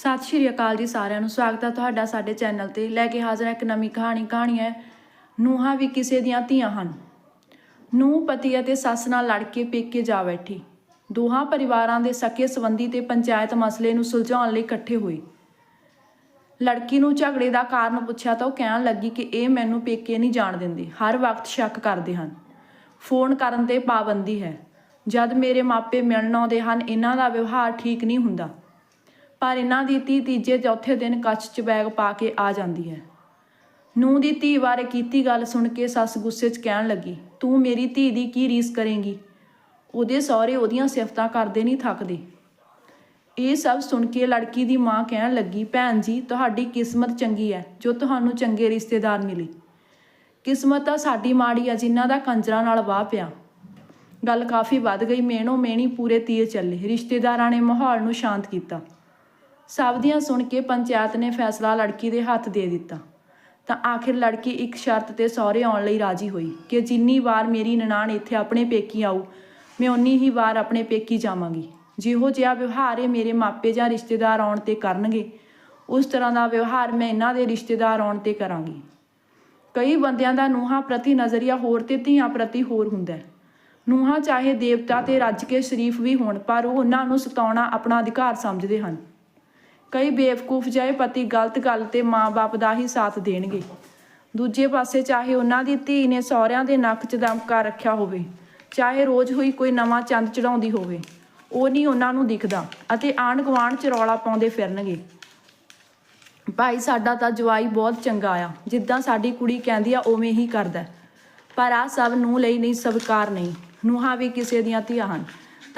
ਸਤਿ ਸ਼੍ਰੀ ਅਕਾਲ ਜੀ ਸਾਰਿਆਂ ਨੂੰ। ਸਵਾਗਤ ਹੈ ਤੁਹਾਡਾ ਸਾਡੇ ਚੈਨਲ ਤੇ। ਲੈ ਕੇ ਹਾਜ਼ਰ ਹੈ ਇੱਕ ਨਵੀਂ ਕਹਾਣੀ। ਕਹਾਣੀ ਹੈ, ਨੂੰਹਾਂ ਵੀ ਕਿਸੇ ਦੀਆਂ ਧੀਆਂ ਹਨ। ਨੂੰਹ ਪਤੀ ਅਤੇ ਸੱਸ ਨਾਲ ਲੜ ਕੇ ਪੇਕੇ ਜਾ ਬੈਠੀ। ਦੋਹਾਂ ਪਰਿਵਾਰਾਂ ਦੇ ਸਕੇ ਸੰਬੰਧੀ ਤੇ ਪੰਚਾਇਤ ਮਸਲੇ ਨੂੰ ਸੁਲਝਾਉਣ ਲਈ ਇਕੱਠੇ ਹੋਏ। ਲੜਕੀ ਨੂੰ ਝਗੜੇ ਦਾ ਕਾਰਨ ਪੁੱਛਿਆ ਤਾਂ ਉਹ ਕਹਿਣ ਲੱਗੀ ਕਿ ਇਹ ਮੈਨੂੰ ਪੇਕੇ ਨਹੀਂ ਜਾਣ ਦਿੰਦੇ। ਹਰ ਵਕਤ ਸ਼ੱਕ ਕਰਦੇ ਹਨ। ਫੋਨ ਕਰਨ ਤੇ ਪਾਬੰਦੀ ਹੈ। ਜਦ ਮੇਰੇ ਮਾਪੇ ਮਿਲਣ ਆਉਂਦੇ ਹਨ, ਇਹਨਾਂ ਦਾ ਵਿਵਹਾਰ ਠੀਕ ਨਹੀਂ ਹੁੰਦਾ। ਪਰ ਇਹਨਾਂ ਦੀ ਧੀ ਤੀਜੇ ਚੌਥੇ ਦਿਨ ਕੱਚ 'ਚ ਬੈਗ ਪਾ ਕੇ ਆ ਜਾਂਦੀ ਹੈ। ਨੂੰਹ ਦੀ ਧੀ ਬਾਰੇ ਕੀਤੀ ਗੱਲ ਸੁਣ ਕੇ ਸੱਸ ਗੁੱਸੇ 'ਚ ਕਹਿਣ ਲੱਗੀ, ਤੂੰ ਮੇਰੀ ਧੀ ਦੀ ਕੀ ਰੀਸ ਕਰੇਂਗੀ? ਉਹਦੇ ਸਹੁਰੇ ਉਹਦੀਆਂ ਸਿਫਤਾਂ ਕਰਦੇ ਨਹੀਂ ਥੱਕਦੇ ਇਹ ਸਭ ਸੁਣ ਕੇ ਲੜਕੀ ਦੀ ਮਾਂ ਕਹਿਣ ਲੱਗੀ, ਭੈਣ ਜੀ, ਤੁਹਾਡੀ ਕਿਸਮਤ ਚੰਗੀ ਹੈ, ਜੋ ਤੁਹਾਨੂੰ ਚੰਗੇ ਰਿਸ਼ਤੇਦਾਰ ਮਿਲੇ। ਕਿਸਮਤ ਤਾਂ ਸਾਡੀ ਮਾੜੀ ਆ ਜਿਨ੍ਹਾਂ ਦਾ ਕੰਜਰਾਂ ਨਾਲ ਵਾਹ ਪਿਆ। ਗੱਲ ਕਾਫੀ ਵੱਧ ਗਈ ਮੇਣੋ ਮੇਣੀ ਪੂਰੇ ਤੀਰ ਚੱਲੇ। ਰਿਸ਼ਤੇਦਾਰਾਂ ਨੇ ਮਾਹੌਲ ਨੂੰ ਸ਼ਾਂਤ ਕੀਤਾ। ਸਭ ਦੀਆਂ ਸੁਣ ਕੇ ਪੰਚਾਇਤ ਨੇ ਫੈਸਲਾ ਲੜਕੀ ਦੇ ਹੱਥ ਦੇ ਦਿੱਤਾ। ਤਾਂ ਆਖਿਰ ਲੜਕੀ ਇੱਕ ਸ਼ਰਤ ਤੇ ਸਹੁਰੇ ਆਉਣ ਲਈ ਰਾਜੀ ਹੋਈ ਕਿ ਜਿੰਨੀ ਵਾਰ ਮੇਰੀ ਨਨਾਣ ਇੱਥੇ ਆਪਣੇ ਪੇਕੀ ਆਊ, ਮੈਂ ਉਨੀ ਹੀ ਵਾਰ ਆਪਣੇ ਪੇਕੀ ਜਾਵਾਂਗੀ। ਜਿਹੋ ਜਿਹਾ ਵਿਵਹਾਰ ਇਹ ਮੇਰੇ ਮਾਪੇ ਜਾਂ ਰਿਸ਼ਤੇਦਾਰ ਆਉਣ ਤੇ ਕਰਨਗੇ, ਉਸ ਤਰ੍ਹਾਂ ਦਾ ਵਿਵਹਾਰ ਮੈਂ ਇਹਨਾਂ ਦੇ ਰਿਸ਼ਤੇਦਾਰ ਆਉਣ ਤੇ ਕਰਾਂਗੀ। ਕਈ ਬੰਦਿਆਂ ਦਾ ਨੂੰਹਾਂ ਪ੍ਰਤੀ ਨਜ਼ਰੀਆ ਹੋਰ ਤੇ ਧੀਆਂ ਪ੍ਰਤੀ ਹੋਰ ਹੁੰਦਾ ਹੈ। ਨੂੰਹਾਂ ਚਾਹੇ ਦੇਵਤਾ ਤੇ ਰੱਜ ਕੇ ਸ਼ਰੀਫ ਵੀ ਹੋਣ, ਪਰ ਉਹ ਉਹਨਾਂ ਨੂੰ ਸਤਾਉਣਾ ਆਪਣਾ ਅਧਿਕਾਰ ਸਮਝਦੇ ਹਨ। ਕਈ ਬੇਵਕੂਫ ਜਿਹੇ ਪਤੀ ਗਲਤ ਗੱਲ ਤੇ ਮਾਂ-ਬਾਪ ਦਾ ਹੀ ਸਾਥ ਦੇਣਗੇ। ਦੂਜੇ ਪਾਸੇ ਚਾਹੇ ਉਹਨਾਂ ਦੀ ਧੀ ਨੇ ਸਹੁਰਿਆਂ ਦੇ ਨੱਕ 'ਚ ਦਮਕਾ ਰੱਖਿਆ ਹੋਵੇ, ਚਾਹੇ ਰੋਜ਼ ਹੋਈ ਕੋਈ ਨਵਾਂ ਚੰਦ ਚੜਾਉਂਦੀ ਹੋਵੇ, ਉਹ ਨਹੀਂ ਉਹਨਾਂ ਨੂੰ ਦਿਖਦਾ ਅਤੇ ਆਂਢ ਗੁਆਂਢ 'ਚ ਰੌਲਾ ਪਾਉਂਦੇ ਫਿਰਨਗੇ। ਭਾਈ, ਸਾਡਾ ਤਾਂ ਜਵਾਈ ਬਹੁਤ ਚੰਗਾ ਆ, ਜਿੱਦਾਂ ਸਾਡੀ ਕੁੜੀ ਕਹਿੰਦੀ ਆ, ਉਵੇਂ ਹੀ ਕਰਦਾ। ਪਰ ਆ ਸਭ ਨੂੰ ਲਈ ਨਹੀਂ, ਸਵੀਕਾਰ ਨਹੀਂ। ਨੂੰਹਾਂ ਵੀ ਕਿਸੇ ਦੀਆਂ ਧੀਆਂ ਹਨ।